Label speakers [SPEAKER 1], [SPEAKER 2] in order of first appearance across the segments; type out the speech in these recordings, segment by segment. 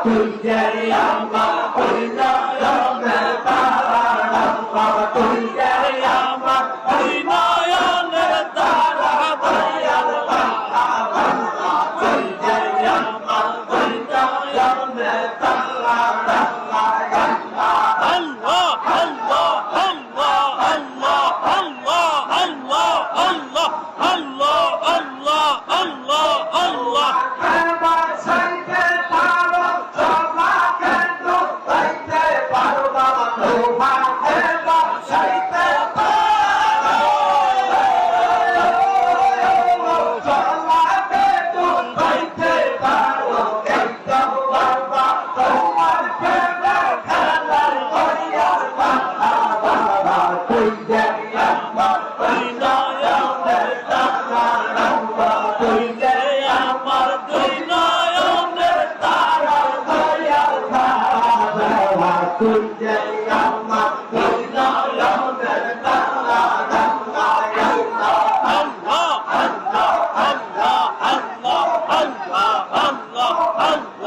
[SPEAKER 1] Abdul Karim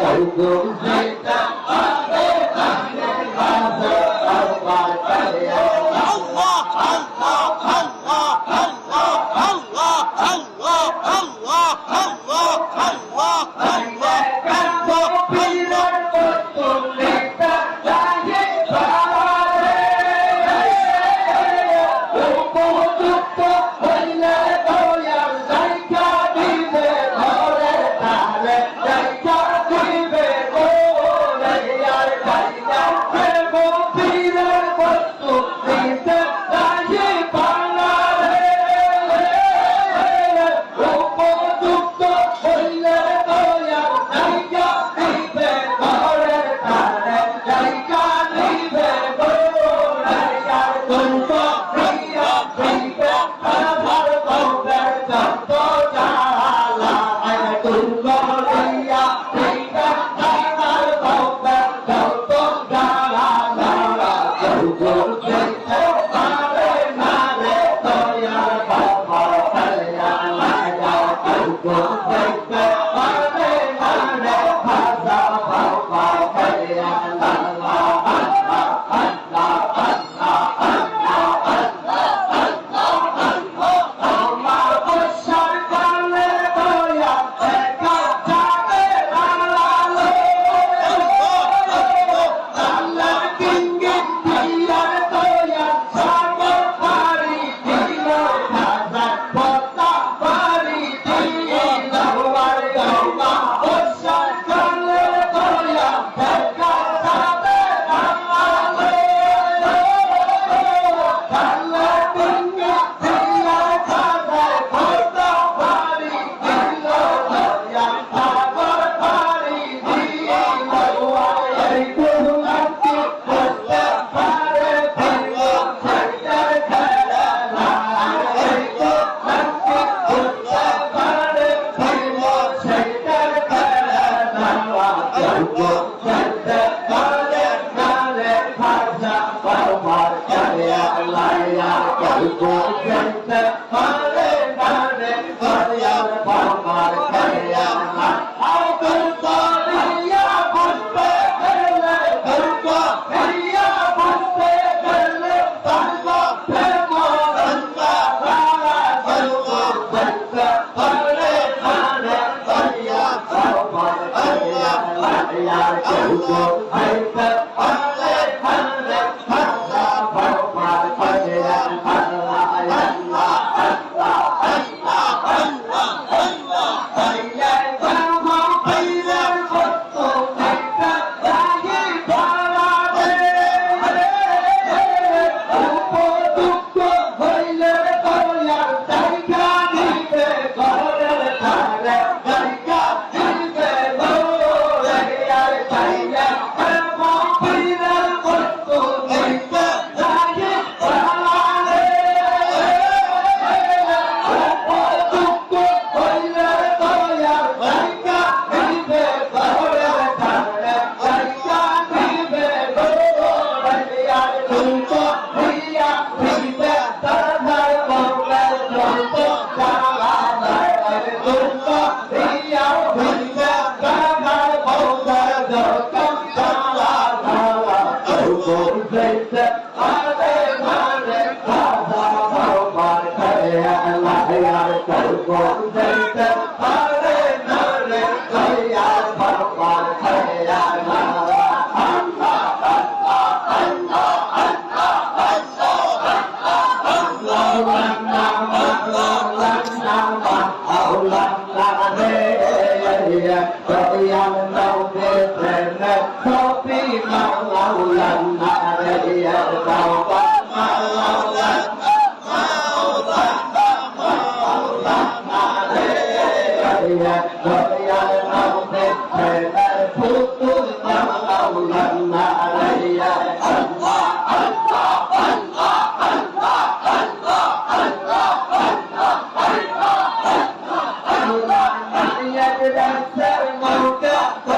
[SPEAKER 1] হুকুম 어? দয়াল নামে খেলার ফুতুর মাওলানা আলাইয়া
[SPEAKER 2] আল্লাহ আল্লাহ আল্লাহ আল্লাহ আল্লাহ আল্লাহ আল্লাহ আল্লাহ আল্লাহ আল্লাহ
[SPEAKER 1] আল্লাহ আল্লাহ